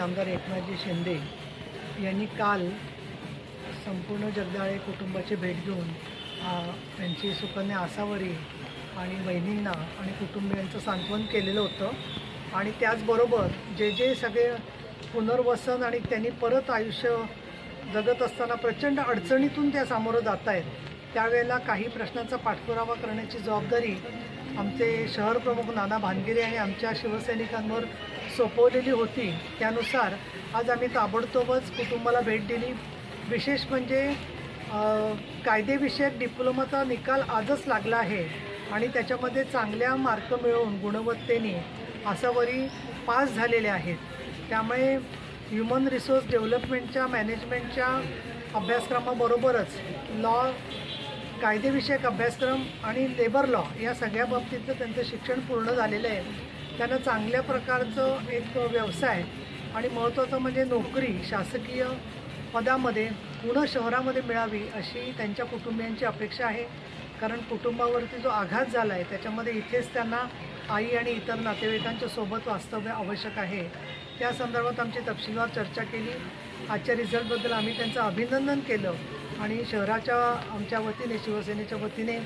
आमदार एकनाथजी शिंदे यांनी काल संपूर्ण जगदाळे कुटुंबाची भेट घेऊन त्यांची सुकन्या आसावरी आणि बहिणींना आणि कुटुंबियांचं सांत्वन केलेलं होतं. आणि त्याचबरोबर जे जे सगळे पुनर्वसन आणि त्यांनी परत आयुष्य जगत असताना प्रचंड अडचणीतून त्या सामोरं जात आहेत त्यावेळेला काही प्रश्नांचा पाठपुरावा करण्याची जबाबदारी आमचे शहर प्रमुख नाना भानगिरे आणि आमच्या शिवसैनिकांवर सोपवलेली होती. त्यानुसार आज आम्ही ताबडतोबच कुटुंबाला भेट दिली. विशेष म्हणजे कायदेविषयक डिप्लोमाचा निकाल आजच लागला आहे आणि त्याच्यामध्ये चांगल्या मार्क मिळवून गुणवत्तेने आसावरी पास झालेले आहेत. त्यामुळे ह्युमन रिसोर्स डेव्हलपमेंटच्या मॅनेजमेंटच्या अभ्यासक्रमाबरोबरच लॉ कायदेविषयक अभ्यासक्रम आणि लेबर लॉ या सगळ्या बाबतीतलं त्यांचं शिक्षण पूर्ण झालेलं आहे. त्यांना चांगल्या प्रकारचं एक व्यवसाय आणि महत्त्वाचं म्हणजे नोकरी शासकीय पदामध्ये पुणे शहरामध्ये मिळावी अशी त्यांच्या कुटुंबियांची अपेक्षा आहे. कारण कुटुंबावरती जो आघात झाला आहे त्याच्यामध्ये इथेच त्यांना आई आणि इतर नातेवाईकांच्या सोबत वास्तव्य आवश्यक आहे. त्या संदर्भात आमची तपशीलवार चर्चा केली. आजच्या रिझल्टबद्दल आम्ही त्यांचं अभिनंदन केलं. आणि शहराच्या आमच्या वतीने शिवसेनेच्या वतीने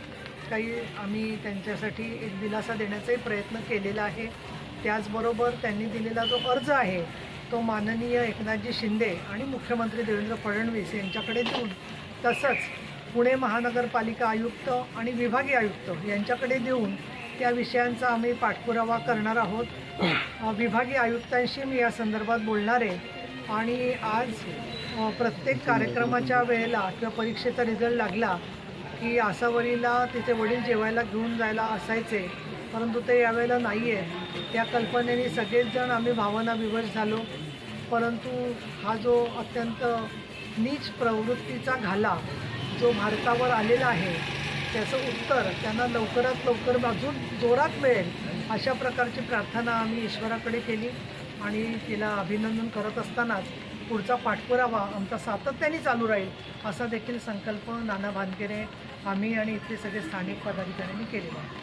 काही आम्ही त्यांच्यासाठी एक दिलासा देण्याचाही प्रयत्न केलेला आहे. त्याचबरोबर त्यांनी दिलेला जो अर्ज आहे तो माननीय एकनाथजी शिंदे आणि मुख्यमंत्री देवेंद्र फडणवीस यांच्याकडे देऊन तसंच पुणे महानगरपालिका आयुक्त आणि विभागीय आयुक्त यांच्याकडे देऊन त्या विषयांचा आम्ही पाठपुरावा करणार आहोत. विभागीय आयुक्तांशी मी या संदर्भात बोलणार आहे. आणि आज प्रत्येक कार्यक्रमाच्या वेळेला किंवा परीक्षेचा रिझल्ट लागला की आसावरीला तिचे वडील जेवायला घेऊन जायला असायचे परंतु ते यावेळेला नाही आहे त्या कल्पनेने सगळेचजण आम्ही भावना विवश झालो. परंतु हा जो अत्यंत नीच प्रवृत्तीचा घाला जो भारतावर आलेला आहे त्याचं उत्तर त्यांना लवकरात लवकर अजून जोरात मिळेल अशा प्रकारची प्रार्थना आम्ही ईश्वराकडे केली. आणि तिला अभिनंदन करत असतानाच पुढचा पाठपुरावा आमचा सातत्याने चालू राहील असा देखील संकल्प नाना भानकेने आम्ही आणि इथले सगळे स्थानिक पदाधिकाऱ्यांनी केलेला आहे.